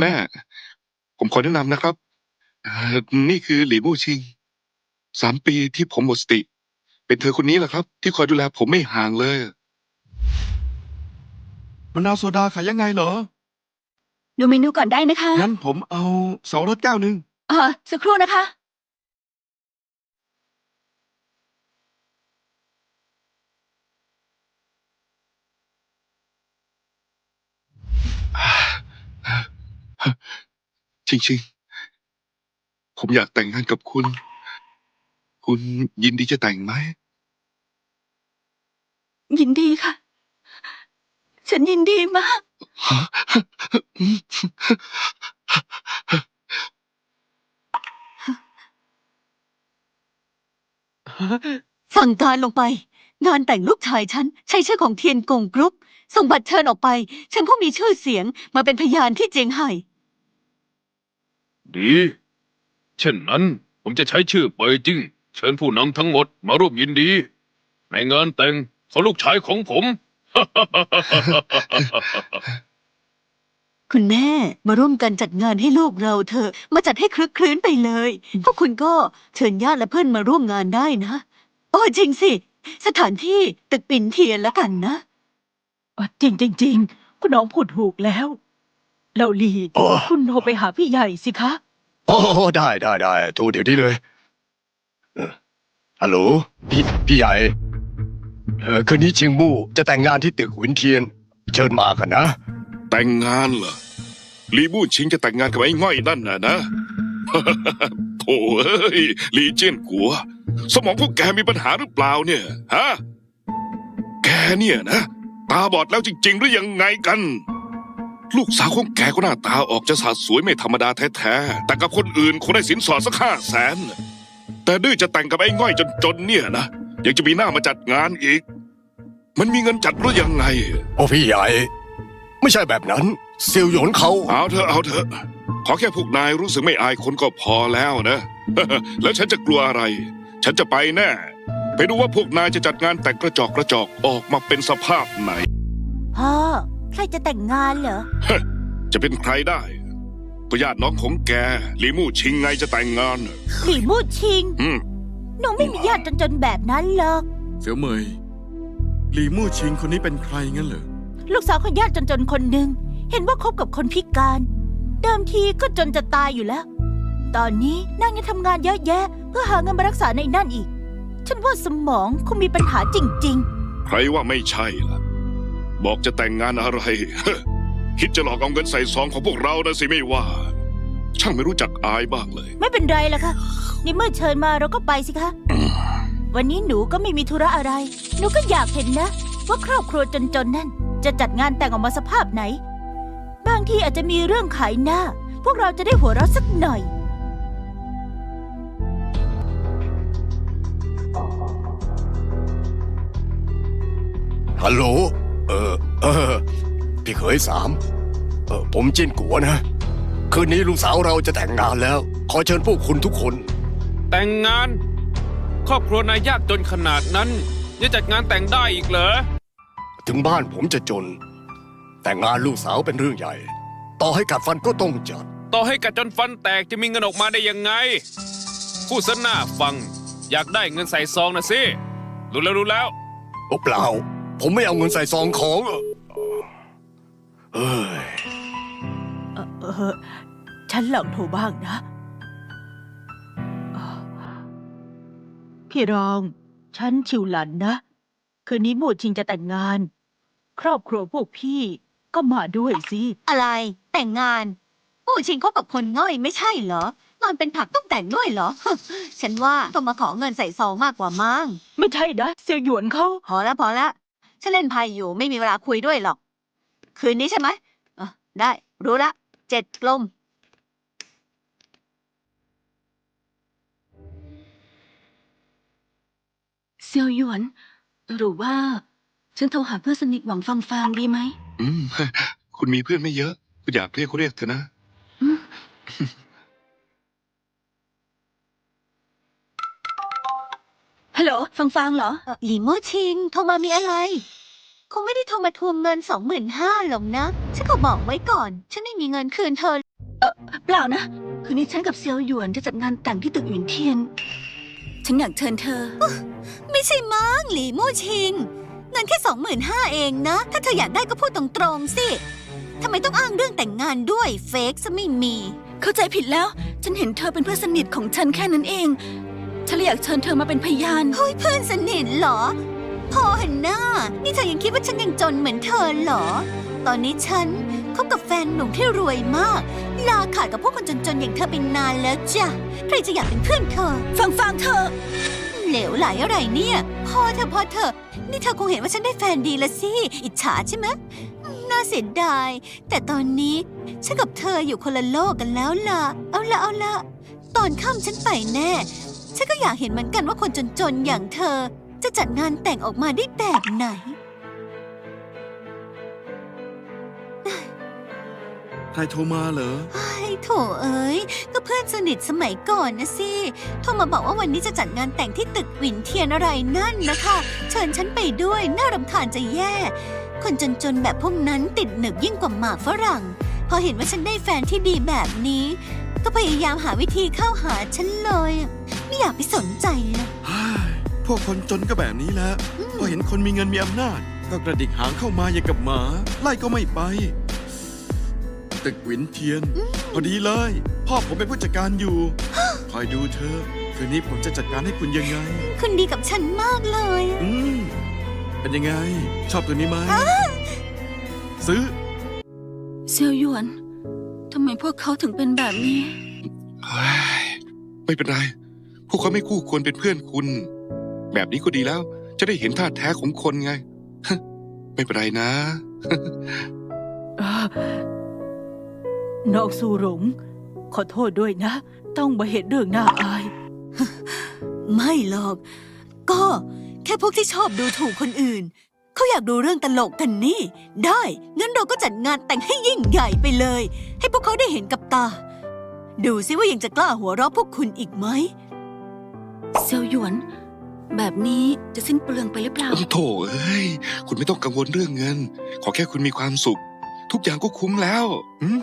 แม่ ผมขอแนะนำนะครับเอ่อนี่คือหลีมู่ชิง สามปีที่ผมหมดสติ เป็นเธอคนนี้แหละครับ ที่คอยดูแลผมไม่ห่างเลย มะนาวโซดาขายยังไงเหรอ ดูเมนูก่อนได้นะคะงั้นผมเอาเสารถแก้วหนึ่ง เออสักครู่นะคะ จริงๆผมอยากแต่งงานกับคุณ คุณยินดีจะแต่งไหม ยินดีค่ะ ฉันยินดีมาก สั่งการลงไป งานแต่งลูกชายฉัน ใช้ชื่อของเทียนกงกรุ๊ปส่งบัตรเชิญออกไป ฉันผู้มีชื่อเสียงมาเป็นพยานที่เจียงไห่ ดี เช่นนั้นผมจะใช้ชื่อเปยจิ้งเชิญผู้นำทั้งหมดมาร่วมยินดี ในงานแต่งของลูกชายของผม คุณแม่มาร่วมกันจัดงานให้ลูกเราเถอะ มาจัดให้คลึกคลื้นไปเลย พวกคุณก็เชิญญาติและเพื่อนมาร่วมงานได้นะ โอ้จริงสิ สถานที่ตึกปิ่นเทียนแล้วกันนะจริงจริงจริงๆคุณน้องพูดถูกแล้ว เราลีโอ้คุณโทรไปหาพี่ใหญ่สิคะ โอ้ได้ได้ได้โทรเดี๋ยวนี้เลยเออฮัลโหลพี่พี่ใหญ่เออคืนนี้เชิงมู่จะแต่งงานที่ตึกหวินเทียน เชิญมากันนะ แต่งงานเหรอลีมู่ชิงจะแต่งงานกับไอ้ง่อยนั่นน่ะนะ โถ่เอ้ยลีเจียนกัว สมองพวกแกมีปัญหาหรือเปล่าเนี่ยฮะแกเนี่ยนะ ตาบอดแล้วจริง ๆ หรือยังไงกัน ลูกสาวของแกก็หน้าตาออกจะสาดสวยไม่ธรรมดาแท้ๆ แต่กับคนอื่นคงได้สินสอดสักห้าแสน แต่ดื้อจะแต่งกับไอ้ง่อยจนๆเนี่ยนะ ยังจะมีหน้ามาจัดงานอีก มันมีเงินจัดหรือยังไง โอ้พี่ใหญ่ ไม่ใช่แบบนั้นเซียวหยวนเขา เอาเถอะเอาเถอะ ขอแค่พวกนายรู้สึกไม่อายคนก็พอแล้วนะ แล้วฉันจะกลัวอะไร ฉันจะไปแน่ ไปดูว่าพวกนายจะจัดงานแต่งกระจอกกระจอกออกมาเป็นสภาพไหน พ่อ ใครจะแต่งงานเหรอ จะเป็นใครได้ ก็ญาติน้องของแกลีมู่ชิงไงจะแต่งงานหลี่มู่ชิง อืม หนูไม่มีญาติจนๆแบบนั้นหรอก เสี่ยวเหมยหลีมู่ชิงคนนี้เป็นใครงั้นเหรอ ลูกสาวของญาติจนๆคนหนึ่ง เห็นว่าคบกับคนพิการ เดิมทีก็จนจะตายอยู่แล้ว ตอนนี้นางยังทำงานเยอะแยะ เพื่อหาเงินมารักษาในนั่นอีก ฉันว่าสมองคงมีปัญหาจริงใครว่าไม่ใช่ล่ะ บอกจะแต่งงานอะไร คิดจะหลอกเอาเงินใส่ซองของพวกเรานะสิไม่ว่า ช่างไม่รู้จักอายบ้างเลยๆไม่เป็นไรล่ะค่ะนี่เมื่อเชิญมาเราก็ไปสิคะ วันนี้หนูก็ไม่มีธุระอะไร หนูก็อยากเห็นนะ ว่าครอบครัวจนๆนั่น จะจัดงานแต่งออกมาสภาพไหน บางทีอาจจะมีเรื่องขายหน้า พวกเราจะได้หัวเราะสักหน่อยฮัลโหลเออเออ พี่เขยสามเออผมจิ้นกัวนะ คืนนี้ลูกสาวเราจะแต่งงานแล้ว ขอเชิญพวกคุณทุกคน แต่งงาน ครอบครัวนายยากจนขนาดนั้นยังจัดงานแต่งได้อีกเหรอ ถึงบ้านผมจะจน แต่งานลูกสาวเป็นเรื่องใหญ่ ต่อให้กัดฟันก็ต้องจัด ต่อให้กัดจนฟันแตกจะมีเงินออกมาได้ยังไงพูดซะหน้าฟัง อยากได้เงินใส่ซองนะสิรู้แล้วรู้แล้ว โอ้เปล่า ผมไม่เอาเงินใส่ซองของ เอ้ยเออเออฉันลองโทรบ้างนะอ่าพี่รอง ฉันชิวหลันนะ คืนนี้หมู่ชิงจะแต่งงาน ครอบครัวพวกพี่ก็มาด้วยสิ อะไร แต่งงานผู้ชิงคบกับคนง่อยไม่ใช่เหรอ นอนเป็นผักต้องแต่งด้วยเหรอ ฉันว่าต้องมาขอเงินใส่ซองมากกว่ามั้งไม่ใช่นะเซียวหยวนเขา พอแล้วพอแล้วฉันเล่นไพ่อยู่ไม่มีเวลาคุยด้วยหรอก คืนนี้ใช่ไหมอะได้ รู้ละเจ็ดกลม เซียวหยวน หรือว่า ฉันโทรหาเพื่อนสนิทหวังฟังฟางดีไหมอืม คุณมีเพื่อนไม่เยอะ คุณอยากเรียกเขาเรียกเถอะนะฮัลโหลฟังฟังเหรอหลีโมชิงโทรมามีอะไร คงไม่ได้โทรมาทวงเงินสองหมื่นห้าหรอกนะ ฉันก็บอกไว้ก่อน ฉันไม่มีเงินคืนเธอ เออเปล่านะ คืนนี้ฉันกับเซียวหยวนจะจัดงานแต่งที่ตึกหวินเทียน ฉันอยากเชิญเธอ ไม่ใช่มั้งหลี่มู่ชิง เงินแค่สองหมื่นห้าเองนะ ถ้าเธออยากได้ก็พูดตรงๆสิทำไมต้องอ้างเรื่องแต่งงานด้วยเฟกซะไม่มี เข้าใจผิดแล้ว ฉันเห็นเธอเป็นเพื่อนสนิทของฉันแค่นั้นเอง ฉันเลยอยากเชิญเธอมาเป็นพยาน เฮ้ยเพื่อนสนิทเหรอ พอหันหน้า นี่เธอยังคิดว่าฉันยังจนเหมือนเธอเหรอ ตอนนี้ฉันคบกับแฟนหนุ่มที่รวยมาก ลาขาดกับพวกคนจนๆอย่างเธอไปนานแล้วจ้ะ ใครจะอยากเป็นเพื่อนเธอ ฟังฟังเธอ เหลวไหลอะไรเนี่ย พอเธอะพอเธอะนี่เธอคงเห็นว่าฉันได้แฟนดีละสิ อิจฉาใช่ไหมอืมน่าเสียดาย แต่ตอนนี้ฉันกับเธออยู่คนละโลกกันแล้วล่ะ เอาละเอาละ ตอนค่ำฉันไปแน่ ฉันก็อยากเห็นเหมือนกันว่าคนจนๆอย่างเธอ จะจัดงานแต่งออกมาได้แบบไหน ใครโทรมาเหรอ ไอ้โถเอ้ย ก็เพื่อนสนิทสมัยก่อนนะสิ โทรมาบอกว่าวันนี้จะจัดงานแต่งที่ตึกหวินเทียนอะไรนั่นนะคะ เชิญฉันไปด้วย น่ารำคาญจะแย่ คนจนๆแบบพวกนั้นติดหนึบยิ่งกว่าหมากฝรั่ง พอเห็นว่าฉันได้แฟนที่ดีแบบนี้ ก็พยายามหาวิธีเข้าหาฉันเลย ไม่อยากไปสนใจเลยฮ่า พวกคนจนก็แบบนี้แหละพอเห็นคนมีเงินมีอำนาจ ก็กระดิกหางเข้ามาอย่างกับหมา ไล่ก็ไม่ไป ตึกหวินเทียน พอดีเลย พ่อผมเป็นผู้จัดการอยู่ คอยดูเธอ คืนนี้ผมจะจัดการให้คุณยังไง คุณดีกับฉันมากเลย อืมเป็นยังไง ชอบตัวนี้ไหมซื้อ เซียวหยวนทำไมพวกเขาถึงเป็นแบบนี้ เฮ้ยไม่เป็นไร พวกเขาไม่คู่ควรเป็นเพื่อนคุณ แบบนี้ก็ดีแล้ว จะได้เห็นท่าแท้ของคนไง ไม่เป็นไรนะอ่าน้องสูหลงขอโทษด้วยนะ ต้องมาเห็นเรื่องน่าอาย ไม่หรอก ก็แค่พวกที่ชอบดูถูกคนอื่น เขาอยากดูเรื่องตลกกันนี่ ได้ งั้นเราก็จัดงานแต่งให้ยิ่งใหญ่ไปเลย ให้พวกเขาได้เห็นกับตา ดูซิว่ายังจะกล้าหัวเราะพวกคุณอีกไหมเซียวหยวน แบบนี้จะสิ้นเปลืองไปหรือเปล่า โถเอ้ย คุณไม่ต้องกังวลเรื่องเงิน ขอแค่คุณมีความสุข ทุกอย่างก็คุ้มแล้วหืม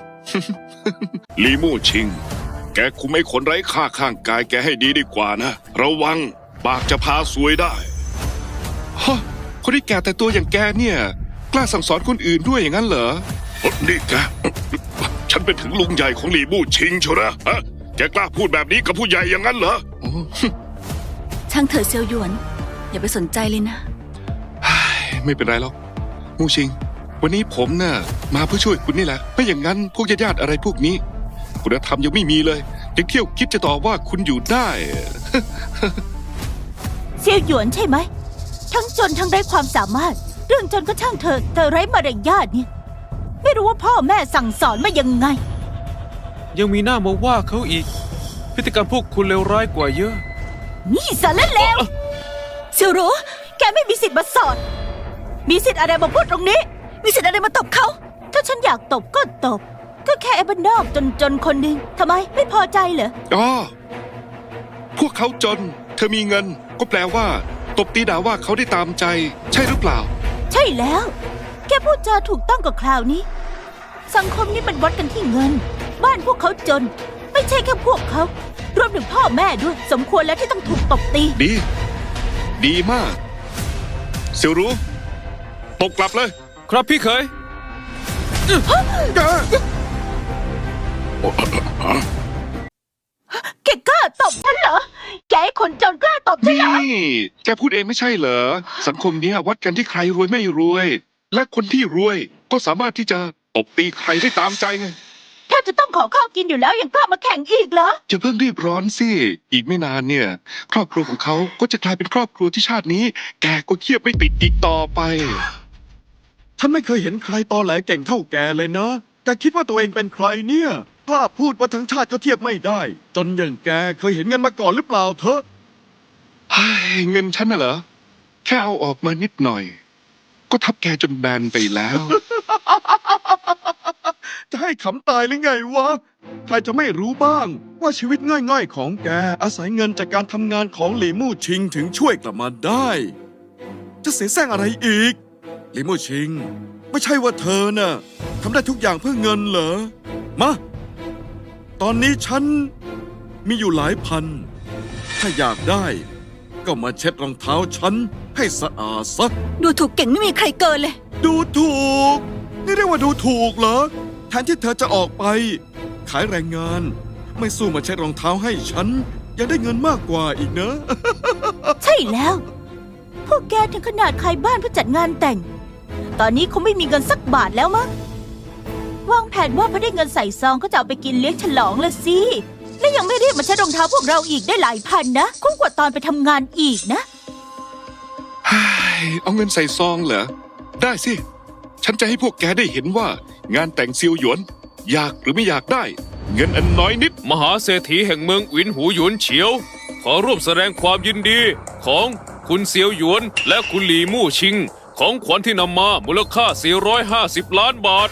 ลีมู่ชิง แกคุมไอ้คนไร้ค่าข้างกายแกให้ดีดีกว่านะ ระวังปากจะพาซวยได้ฮะคนที่แก่แต่ตัวอย่างแกเนี่ย กล้าสั่งสอนคนอื่นด้วยอย่างนั้นเหรอ เอ้อนี่แก ฉันเป็นถึงลุงใหญ่ของลีมู่ชิงเชียวนะฮะแกกล้าพูดแบบนี้กับผู้ใหญ่อย่างนั้นเหรออ๋อ ช่างเถอะเซียวหยวน อย่าไปสนใจเลยนะเฮ้ยไม่เป็นไรหรอกมูชิง วันนี้ผมน่ะมาเพื่อช่วยคุณนี่แหละไม่อย่างนั้นพวกญาติๆอะไรพวกนี้ คุณธรรมยังไม่มีเลยยังเที่ยวคิดจะต่อว่าคุณอยู่ได้ เซียวหยวนใช่ไหม ทั้งจนทั้งไร้ความสามารถ เรื่องจนก็ช่างเธอแต่ไร้มารยาทเนี่ย ไม่รู้ว่าพ่อแม่สั่งสอนมายังไง ยังมีหน้ามาว่าเขาอีก พฤติกรรมพวกคุณเลวร้ายกว่าเยอะ นี่สารเลวเซียวรู้แกไม่มีสิทธิ์มาสอน มีสิทธิ์อะไรมาพูดตรงนี้ มีสิทธิ์อะไรมาตบเขา ถ้าฉันอยากตบก็ตบ ก็แค่ไอ้บ้านนอกจนๆคนหนึ่งทำไมไม่พอใจเหรอ อ๋อพวกเขาจน เธอมีเงิน ก็แปลว่า ตบตีด่าว่าเขาได้ตามใจ ใช่หรือเปล่า ใช่แล้ว แกพูดจาถูกต้องกับคราวนี้ สังคมนี้มันวัดกันที่เงิน บ้านพวกเขาจน ไม่ใช่แค่พวกเขารวม ถึงพ่อแม่ด้วย สมควรแล้วที่ต้องถูกตบตี ดี ดีมากเซียวรู้ตบกลับเลย ครับพี่เคยแกกล้าตบฉันเหรอ แกไอ้คนจนกล้าตบฉันเหรอ นี่แกพูดเองไม่ใช่เหรอ สังคมเนี้ยวัดกันที่ใครรวยไม่รวย และคนที่รวยก็สามารถที่จะตบตีใครได้ตามใจไง ถ้าจะต้องขอข้าวกินอยู่แล้วยังกล้ามาแข่งอีกเหรอ จะเพิ่งรีบร้อนสิ อีกไม่นานเนี่ย ครอบครัวของเขาก็จะกลายเป็นครอบครัวที่ชาตินี้ แกก็เทียบไม่ติดอีกต่อไป ฉันไม่เคยเห็นใครตอแหลเก่งเท่าแกเลยนะ แกคิดว่าตัวเองเป็นใครเนี่ยกล้าพูดว่าทั้งชาติก็เทียบไม่ได้ จนอย่างแกเคยเห็นเงินมาก่อนหรือเปล่าเธอเฮ้ยเงินฉันน่ะเหรอ แค่เอาออกมานิดหน่อย ก็ทับแกจนแบนไปแล้ว จะให้ขำตายหรือไงวะ ใครจะไม่รู้บ้าง ว่าชีวิตง่ายๆของแก อาศัยเงินจากการทำงานของหลีมู่ชิงถึงช่วยกลับมาได้ จะเสียแซงอะไรอีกลิมูชิง ไม่ใช่ว่าเธอน่ะทำได้ทุกอย่างเพื่อเงินเหรอ มา ตอนนี้ฉันมีอยู่หลายพัน ถ้าอยากได้ ก็มาเช็ดรองเท้าฉันให้สะอาดซะ ดูถูกเก่งไม่มีใครเกินเลย ดูถูก นี่เรียกว่าดูถูกเหรอแทนที่เธอจะออกไป ขายแรงงาน ไม่สู้มาเช็ดรองเท้าให้ฉัน ยังได้เงินมากกว่าอีกเนอะใช่แล้ว พวกแกถึงขนาดขายบ้านเพื่อจัดงานแต่ง ตอนนี้คงไม่มีเงินสักบาทแล้วมั้งวางแผนว่าพอได้เงินใส่ซองก็จะเอาไปกินเลี้ยงฉลองละสิ และยังไม่เรียกมาใช้รองเท้าพวกเราอีกได้หลายพันนะคุ้มกว่าตอนไปทำงานอีกนะ เอาเงินใส่ซองเหรอ ได้สิ ฉันจะให้พวกแกได้เห็นว่า งานแต่งซิวหยวน อยากหรือไม่อยากได้ เงินอันน้อยนิด มหาเศรษฐีแห่งเมืองอวินหูหยวนเฉียว ขอร่วมแสดงความยินดีของคุณเซียวหยวน และคุณหลีมู่ชิง ของขวัญที่นำมามูลค่า 450 ล้านบาท